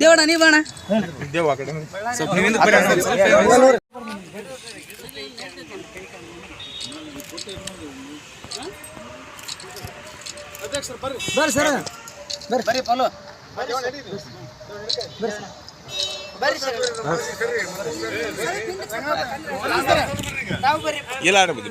ದೇವಣ್ಣ ನೀ ಬಾಣ. ಬರ್ರಿ ಸರ್. ಬರ್ರಿ. ಬರ್ರಿ ಫಾಲೋ ಇಲ್ಲ ಆಡಬಹುದು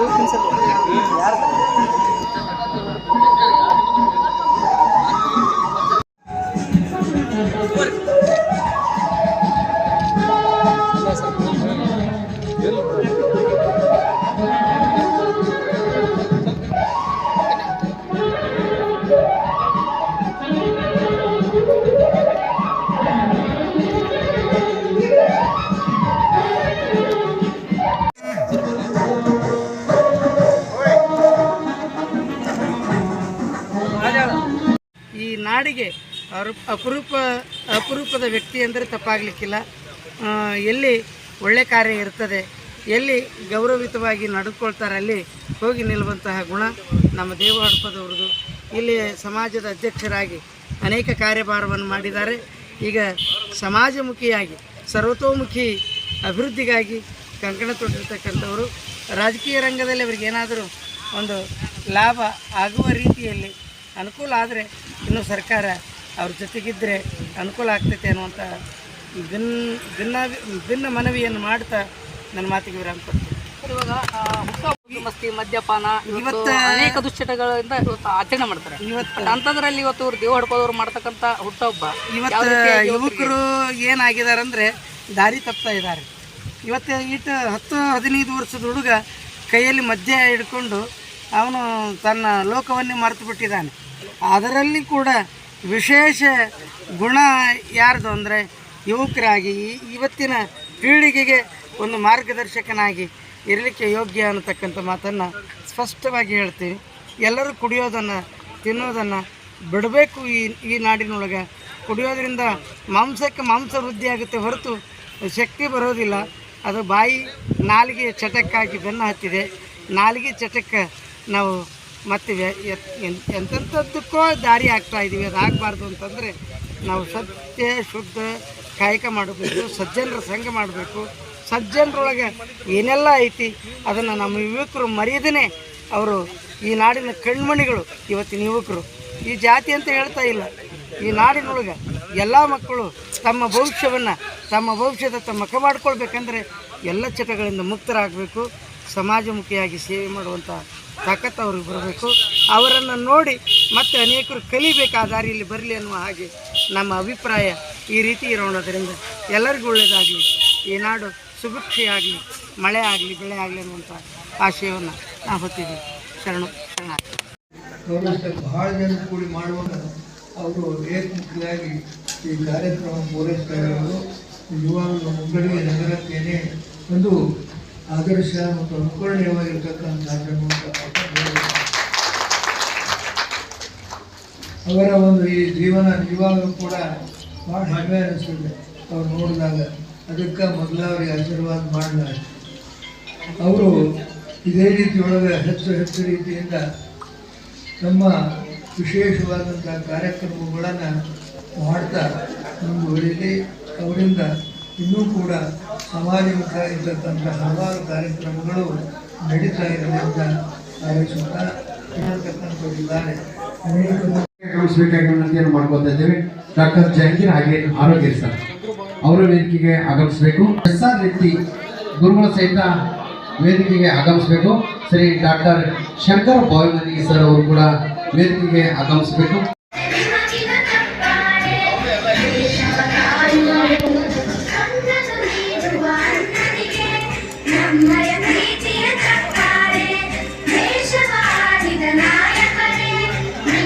ಕಾಕ ಸರ ಕನ್ನಡ ನಾಡಿಗೆ ಅರು ಅಪರೂಪ, ಅಪರೂಪದ ವ್ಯಕ್ತಿ ಅಂದರೆ ತಪ್ಪಾಗಲಿಕ್ಕಿಲ್ಲ. ಎಲ್ಲಿ ಒಳ್ಳೆ ಕಾರ್ಯ ಇರ್ತದೆ, ಎಲ್ಲಿ ಗೌರವಿತವಾಗಿ ನಡೆದುಕೊಳ್ತಾರೆ ಅಲ್ಲಿ ಹೋಗಿ ನಿಲ್ಲುವಂತಹ ಗುಣ ನಮ್ಮ ದೇವ ಹಡಪದವ್ರದ್ದು ಇಲ್ಲಿ ಸಮಾಜದ ಅಧ್ಯಕ್ಷರಾಗಿ ಅನೇಕ ಕಾರ್ಯಭಾರವನ್ನು ಮಾಡಿದ್ದಾರೆ. ಈಗ ಸಮಾಜಮುಖಿಯಾಗಿ, ಸರ್ವತೋಮುಖಿ ಅಭಿವೃದ್ಧಿಗಾಗಿ ಕಂಕಣ ತೊಟ್ಟಿರ್ತಕ್ಕಂಥವರು ರಾಜಕೀಯ ರಂಗದಲ್ಲಿ ಅವರಿಗೆ ಏನಾದರೂ ಒಂದು ಲಾಭ ಆಗುವ ರೀತಿಯಲ್ಲಿ ಅನುಕೂಲ ಆದರೆ ಇನ್ನೂ ಸರ್ಕಾರ ಅವ್ರ ಜೊತೆಗಿದ್ದರೆ ಅನುಕೂಲ ಆಗ್ತೈತೆ ಅನ್ನುವಂಥ ಭಿನ್ನ ಭಿನ್ನ ಭಿನ್ನ ಮನವಿಯನ್ನು ಮಾಡ್ತಾ ನನ್ನ ಮಾತಿಗೆ ವಿರಾಮ ಕೊಡ್ತೀನಿ. ಇವಾಗ ಮಸ್ತಿ ಮದ್ಯಪಾನ ಇವತ್ತು ಅನೇಕ ದುಶ್ಚಟಗಳಿಂದ ಇವತ್ತು ಆಚರಣೆ ಮಾಡ್ತಾರೆ. ಇವತ್ತು ಅಂಥದ್ರಲ್ಲಿ ಇವತ್ತು ಇವ್ರು ದೇವ ಹಡ್ಕೋದವ್ರು ಮಾಡ್ತಕ್ಕಂಥ ಹುಟ್ಟಹಬ್ಬ ಇವತ್ತು ಯುವಕರು ಏನಾಗಿದ್ದಾರೆ ಅಂದರೆ ದಾರಿ ತಪ್ತಾ ಇದ್ದಾರೆ. ಇವತ್ತು ಇಟ್ಟು ಹತ್ತು ಹದಿನೈದು ವರ್ಷದ ಹುಡುಗ ಕೈಯಲ್ಲಿ ಮದ್ಯ ಹಿಡ್ಕೊಂಡು ಅವನು ತನ್ನ ಲೋಕವನ್ನೇ ಮರೆತು ಬಿಟ್ಟಿದ್ದಾನೆ. ಅದರಲ್ಲಿ ಕೂಡ ವಿಶೇಷ ಗುಣ ಯಾರ್ದು ಅಂದರೆ ಯುವಕರಾಗಿ ಇವತ್ತಿನ ಪೀಳಿಗೆಗೆ ಒಂದು ಮಾರ್ಗದರ್ಶಕನಾಗಿ ಇರಲಿಕ್ಕೆ ಯೋಗ್ಯ ಅನ್ನತಕ್ಕಂಥ ಮಾತನ್ನು ಸ್ಪಷ್ಟವಾಗಿ ಹೇಳ್ತೀವಿ ಎಲ್ಲರೂ ಕುಡಿಯೋದನ್ನು, ತಿನ್ನೋದನ್ನು ಬಿಡಬೇಕು ಈ ಈ ನಾಡಿನೊಳಗೆ. ಕುಡಿಯೋದ್ರಿಂದ ಮಾಂಸಕ್ಕೆ ಮಾಂಸ ವೃದ್ಧಿ ಆಗುತ್ತೆ ಹೊರತು ಶಕ್ತಿ ಬರೋದಿಲ್ಲ. ಅದು ಬಾಯಿ ನಾಲಿಗೆ ಚಟಕ್ಕಾಗಿ ಬೆನ್ನು ಹತ್ತಿದೆ. ನಾಲಿಗೆ ಚಟಕ್ಕೆ ನಾವು ಮತ್ತೆ ಎಂತೆಂಥದ್ದಕ್ಕೋ ದಾರಿ ಆಗ್ತಾ ಇದ್ದೀವಿ. ಅದು ಆಗಬಾರ್ದು ಅಂತಂದರೆ ನಾವು ಸತ್ಯ, ಶುದ್ಧ ಕಾಯಕ ಮಾಡಬೇಕು, ಸಜ್ಜನರ ಸಂಘ ಮಾಡಬೇಕು. ಸಜ್ಜನರೊಳಗೆ ಏನೆಲ್ಲ ಐತಿ, ಅದನ್ನು ನಮ್ಮ ಯುವಕರು ಮರೆಯದೇ ಅವರು ಈ ನಾಡಿನ ಕಣ್ಮಣಿಗಳು, ಇವತ್ತಿನ ಯುವಕರು. ಈ ಜಾತಿ ಅಂತ ಹೇಳ್ತಾ ಇಲ್ಲ. ಈ ನಾಡಿನೊಳಗೆ ಎಲ್ಲ ಮಕ್ಕಳು ತಮ್ಮ ಭವಿಷ್ಯವನ್ನು, ತಮ್ಮ ಭವಿಷ್ಯದ ತಮ್ಮ ಮುಖ ಮಾಡ್ಕೊಳ್ಬೇಕಂದ್ರೆ ಎಲ್ಲ ಚಟಗಳಿಂದ ಮುಕ್ತರಾಗಬೇಕು. ಸಮಾಜಮುಖಿಯಾಗಿ ಸೇವೆ ಮಾಡುವಂಥ ತಾಕತ್ತು ಅವ್ರಿಗೆ ಬರಬೇಕು. ಅವರನ್ನು ನೋಡಿ ಮತ್ತೆ ಅನೇಕರು ಕಲಿಬೇಕು ದಾರಿಯಲ್ಲಿ ಬರಲಿ ಅನ್ನುವ ಹಾಗೆ ನಮ್ಮ ಅಭಿಪ್ರಾಯ ಈ ರೀತಿ ಇರೋಣದರಿಂದ. ಎಲ್ಲರಿಗೂ ಒಳ್ಳೆಯದಾಗಲಿ ಈ ನಾಡು ಸುಭಿಕ್ಷೆಯಾಗಲಿ ಮಳೆ ಆಗಲಿ, ಬೆಳೆ ಆಗಲಿ ಅನ್ನುವಂಥ ಆಶಯವನ್ನು ನಾವು ಹೊತ್ತಿದ್ದೀವಿ. ಶರಣು. ಶರಣ ಬಹಳ ಜನ ಕೂಡಿ ಮಾಡುವಾಗ ಅವರು ಏಕಮುಖಿಯಾಗಿ ಈ ಕಾರ್ಯಕ್ರಮ ಪೂರೈಸ್ತಾ ಇರೋದು. ಯುವ ಮುಂಗಡಿಗೆ ನಗರಕ್ಕೇನೆ ಒಂದು ಆದರ್ಶ ಮತ್ತು ಅನುಕರಣೀಯವಾಗಿರ್ತಕ್ಕಂಥದ್ದನ್ನು ಅವರ ಒಂದು ಈ ಜೀವನ ನಿಜವಾಗಲೂ ಕೂಡ ಭಾಳ ಹೆಮ್ಮೆ ಅನಿಸ್ತದೆ ಅವ್ರು ನೋಡಿದಾಗ ಅದಕ್ಕೆ ಮೊದಲ ಅವರಿಗೆ ಆಶೀರ್ವಾದ ಮಾಡಿದ ಅವರು ಇದೇ ರೀತಿಯೊಳಗೆ ಹೆಚ್ಚು ಹೆಚ್ಚು ರೀತಿಯಿಂದ ನಮ್ಮ ವಿಶೇಷವಾದಂಥ ಕಾರ್ಯಕ್ರಮಗಳನ್ನು ಮಾಡ್ತಾ ಮುಂದುವರಿಲಿ ಅವರಿಂದ ಇನ್ನೂ ಕೂಡ ಸಮಾಜಮುಖ ಇರ್ತಕ್ಕಂಥ ಹಲವಾರು ಕಾರ್ಯಕ್ರಮಗಳು ನಡೀತಾ ಇರಲಿ ಅಂತ ಗಮನಿಸಬೇಕಾಗಿ ವಿನಂತಿಯನ್ನು ಮಾಡ್ಕೊತಾ ಇದ್ದೇವೆ? ಡಾಕ್ಟರ್ ಜಹಂಗೀರ್ ಹಾಗೆ ಆರೋಗ್ಯ ಸರ್. ಅವರ ವೇದಿಕೆಗೆ ಆಗಮಿಸಬೇಕು. ಎಸ್ ಆರ್ ರೆಡ್ಡಿ ಗುರುಗಳ ಸಹಿತ ವೇದಿಕೆಗೆ ಆಗಮಿಸಬೇಕು. ಶ್ರೀ ಡಾಕ್ಟರ್ ಶಂಕರ್ ಬಾಯ್ಮನಿ ಸರ್ ಅವರು ಕೂಡ ವೇದಿಕೆಗೆ ಆಗಮಿಸಬೇಕು.